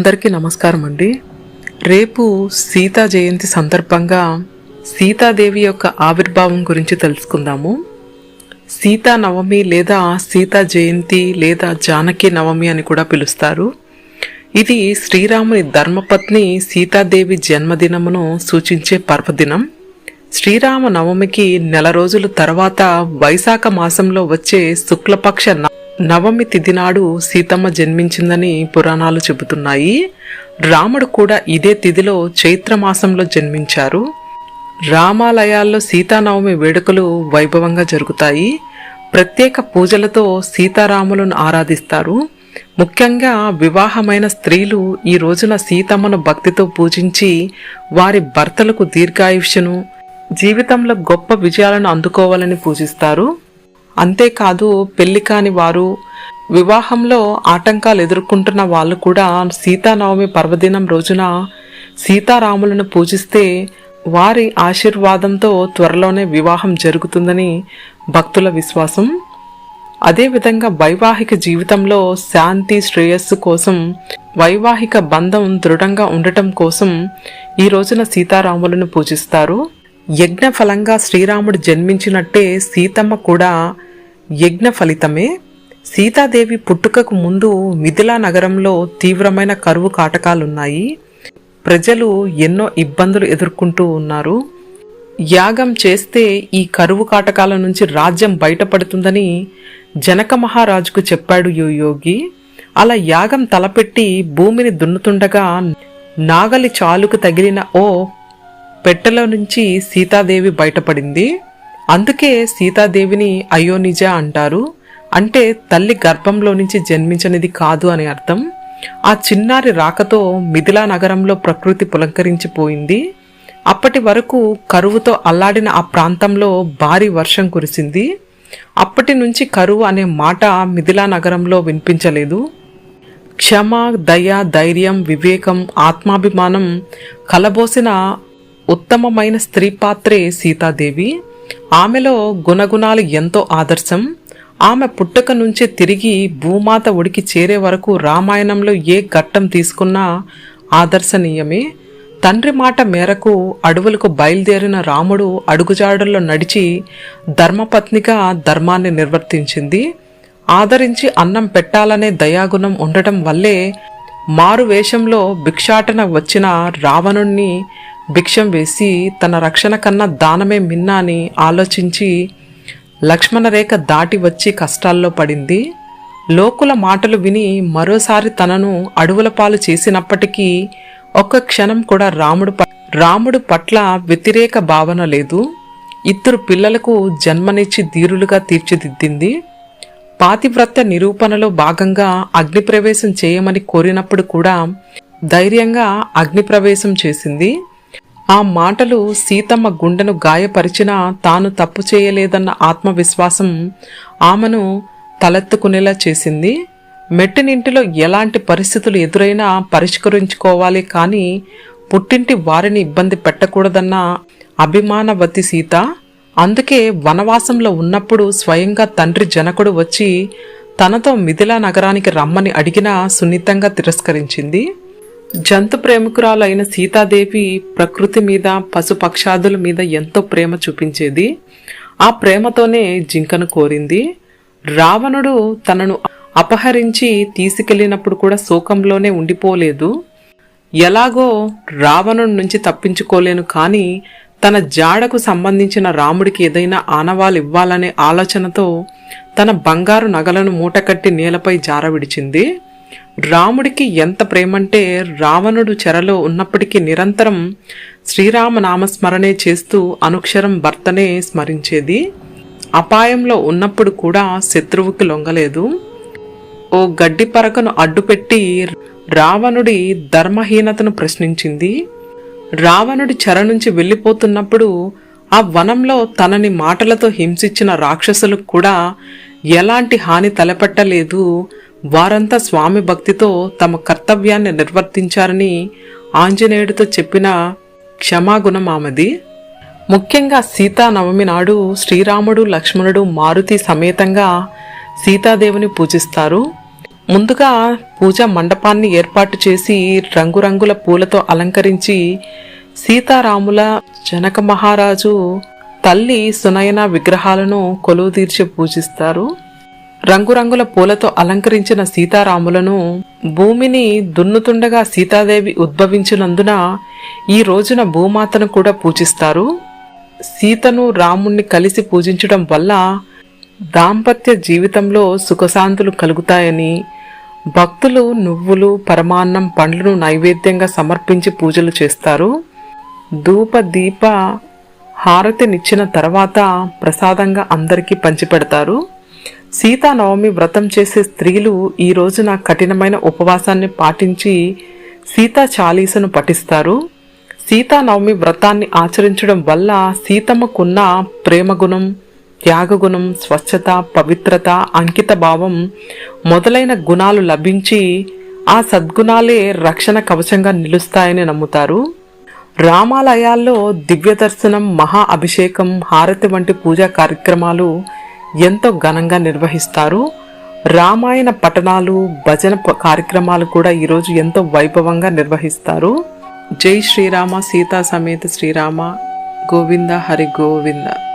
అందరికీ నమస్కారం అండి. రేపు సీతా జయంతి సందర్భంగా సీతాదేవి యొక్క ఆవిర్భావం గురించి తెలుసుకుందాము. సీతా నవమి లేదా సీతా జయంతి లేదా జానకి నవమి అని కూడా పిలుస్తారు. ఇది శ్రీరాముని ధర్మపత్ని సీతాదేవి జన్మదినమును సూచించే పర్వదినం. శ్రీరామ నవమికి నెల రోజుల తర్వాత వైశాఖ మాసంలో వచ్చే శుక్లపక్ష నవమి తిథి నాడు సీతమ్మ జన్మించిందని పురాణాలు చెబుతున్నాయి. రాముడు కూడా ఇదే తిథిలో చైత్ర మాసంలో జన్మించారు. రామాలయాల్లో సీతానవమి వేడుకలు వైభవంగా జరుగుతాయి. ప్రత్యేక పూజలతో సీతారాములను ఆరాధిస్తారు. ముఖ్యంగా వివాహమైన స్త్రీలు ఈ రోజున సీతమ్మను భక్తితో పూజించి వారి భర్తలకు దీర్ఘాయుష్యను జీవితంలో గొప్ప విజయాలను అందుకోవాలని పూజిస్తారు. అంతేకాదు పెళ్ళి కాని వారు వివాహంలో ఆటంకాలు ఎదుర్కొంటున్న వాళ్ళు కూడా సీతానవమి పర్వదినం రోజున సీతారాములను పూజిస్తే వారి ఆశీర్వాదంతో త్వరలోనే వివాహం జరుగుతుందని భక్తుల విశ్వాసం. అదేవిధంగా వైవాహిక జీవితంలో శాంతి శ్రేయస్సు కోసం వైవాహిక బంధం దృఢంగా ఉండటం కోసం ఈ రోజున సీతారాములను పూజిస్తారు. యజ్ఞ ఫలంగా శ్రీరాముడు జన్మించినట్టే సీతమ్మ కూడా యజ్ఞ ఫలితమే. సీతాదేవి పుట్టుకకు ముందు మిథిలా నగరంలో తీవ్రమైన కరువు కాటకాలున్నాయి. ప్రజలు ఎన్నో ఇబ్బందులు ఎదుర్కొంటూ ఉన్నారు. యాగం చేస్తే ఈ కరువు కాటకాల నుంచి రాజ్యం బయటపడుతుందని జనక మహారాజుకు చెప్పాడు యో యోగి. అలా యాగం తలపెట్టి భూమిని దున్నుతుండగా నాగలి చాలుకు తగిలిన ఓ పెట్టెలో నుంచి సీతాదేవి బయటపడింది. అందుకే సీతాదేవిని అయోనిజ అంటారు. అంటే తల్లి గర్భంలో నుంచి జన్మించనిది కాదు అని అర్థం. ఆ చిన్నారి రాకతో మిథిలా నగరంలో ప్రకృతి పులంకరించిపోయింది. అప్పటి వరకు కరువుతో అల్లాడిన ఆ ప్రాంతంలో భారీ వర్షం కురిసింది. అప్పటి నుంచి కరువు అనే మాట మిథిలా నగరంలో వినిపించలేదు. క్షమ దయ ధైర్యం వివేకం ఆత్మాభిమానం కలబోసిన ఉత్తమమైన స్త్రీ పాత్రే సీతాదేవి. ఆమెలో గుణగుణాలు ఎంతో ఆదర్శం. ఆమె పుట్టక నుంచి తిరిగి భూమాత ఉడికి చేరే వరకు రామాయణంలో ఏ ఘట్టం తీసుకున్నా ఆదర్శనీయమే. తండ్రి మాట మేరకు అడవులకు బయలుదేరిన రాముడు అడుగుజాడల్లో నడిచి ధర్మపత్నిగా ధర్మాన్ని నిర్వర్తించింది. ఆదరించి అన్నం పెట్టాలనే దయాగుణం ఉండటం వల్లే మారు వేషంలో భిక్షాటన వచ్చిన రావణుణ్ణి భిక్షం వేసి తన రక్షణ కన్నా దానమే మిన్నా అని ఆలోచించి లక్ష్మణ రేఖ దాటి వచ్చి కష్టాల్లో పడింది. లోకుల మాటలు విని మరోసారి తనను అడవుల పాలు చేసినప్పటికీ ఒక్క క్షణం కూడా రాముడు రాముడు పట్ల వ్యతిరేక భావన లేదు. ఇద్దరు పిల్లలకు జన్మనిచ్చి ధీరులుగా తీర్చిదిద్దింది. పాతివ్రత్య నిరూపణలో భాగంగా అగ్నిప్రవేశం చేయమని కోరినప్పుడు కూడా ధైర్యంగా అగ్నిప్రవేశం చేసింది. ఆ మాటలు సీతమ్మ గుండెను గాయపరిచినా తాను తప్పు చేయలేదన్న ఆత్మవిశ్వాసం ఆమెను తలెత్తుకునేలా చేసింది. మెట్టినింటిలో ఎలాంటి పరిస్థితులు ఎదురైనా పరిష్కరించుకోవాలి కానీ పుట్టింటి వారిని ఇబ్బంది పెట్టకూడదన్న అభిమానవతి సీత. అందుకే వనవాసంలో ఉన్నప్పుడు స్వయంగా తండ్రి జనకుడు వచ్చి తనతో మిథిలా నగరానికి రమ్మని అడిగినా సున్నితంగా తిరస్కరించింది. జంతు ప్రేమికురాలైన సీతాదేవి ప్రకృతి మీద పశుపక్షాదుల మీద ఎంతో ప్రేమ చూపించేది. ఆ ప్రేమతోనే జింకను కోరింది. రావణుడు తనను అపహరించి తీసుకెళ్ళినప్పుడు కూడా శోకంలోనే ఉండిపోలేదు. ఎలాగో రావణుడి నుంచి తప్పించుకోలేను కానీ తన జాడకు సంబంధించిన రాముడికి ఏదైనా ఆనవాలు ఇవ్వాలనే ఆలోచనతో తన బంగారు నగలను మూటకట్టి నేలపై జారవిడిచింది. రాముడికి ఎంత ప్రేమంటే రావణుడు చెరలో ఉన్నప్పటికీ నిరంతరం శ్రీరామ నామస్మరణే చేస్తూ అనుక్షరం భర్తనే స్మరించేది. అపాయంలో ఉన్నప్పుడు కూడా శత్రువుకి లొంగలేదు. ఓ గడ్డి పరకను అడ్డుపెట్టి రావణుడి ధర్మహీనతను ప్రశ్నించింది. రావణుడి చెర నుంచి వెళ్ళిపోతున్నప్పుడు ఆ వనంలో తనని మాటలతో హింసించిన రాక్షసులకు కూడా ఎలాంటి హాని తలపెట్టలేదు. వారంతా స్వామి భక్తితో తమ కర్తవ్యాన్ని నిర్వర్తించారని ఆంజనేయుడితో చెప్పిన క్షమాగుణం ఆమెది. ముఖ్యంగా సీతానవమి నాడు శ్రీరాముడు లక్ష్మణుడు మారుతి సమేతంగా సీతాదేవిని పూజిస్తారు. ముందుగా పూజా మండపాన్ని ఏర్పాటు చేసి రంగురంగుల పూలతో అలంకరించి సీతారాముల జనక మహారాజు తల్లి సునయన విగ్రహాలను కొలువుదీర్చి పూజిస్తారు. రంగురంగుల పూలతో అలంకరించిన సీతారాములను భూమిని దున్నుతుండగా సీతాదేవి ఉద్భవించినందున ఈ రోజున భూమాతను కూడా పూజిస్తారు. సీతను రాముణ్ణి కలిసి పూజించడం వల్ల దాంపత్య జీవితంలో సుఖశాంతులు కలుగుతాయని భక్తులు నువ్వులు పరమాన్నం పండ్లను నైవేద్యంగా సమర్పించి పూజలు చేస్తారు. ధూప దీప హారతినిచ్చిన తర్వాత ప్రసాదంగా అందరికీ పంచిపెడతారు. సీతానవమి వ్రతం చేసే స్త్రీలు ఈ రోజున కఠినమైన ఉపవాసాన్ని పాటించి సీతా చాలీసను పఠిస్తారు. సీతానవమి వ్రతాన్ని ఆచరించడం వల్ల సీతమ్మకున్న ప్రేమగుణం త్యాగగుణం స్వచ్ఛత పవిత్రత అంకిత భావం మొదలైన గుణాలు లభించి ఆ సద్గుణాలే రక్షణ కవచంగా నిలుస్తాయని నమ్ముతారు. రామాలయాల్లో దివ్య దర్శనం మహా అభిషేకం హారతి వంటి పూజా కార్యక్రమాలు ఎంతో ఘనంగా నిర్వహిస్తారు. రామాయణ పఠనాలు భజన కార్యక్రమాలు కూడా ఈరోజు ఎంతో వైభవంగా నిర్వహిస్తారు. జై శ్రీరామ సీతా సమేత శ్రీరామ గోవింద హరి గోవింద.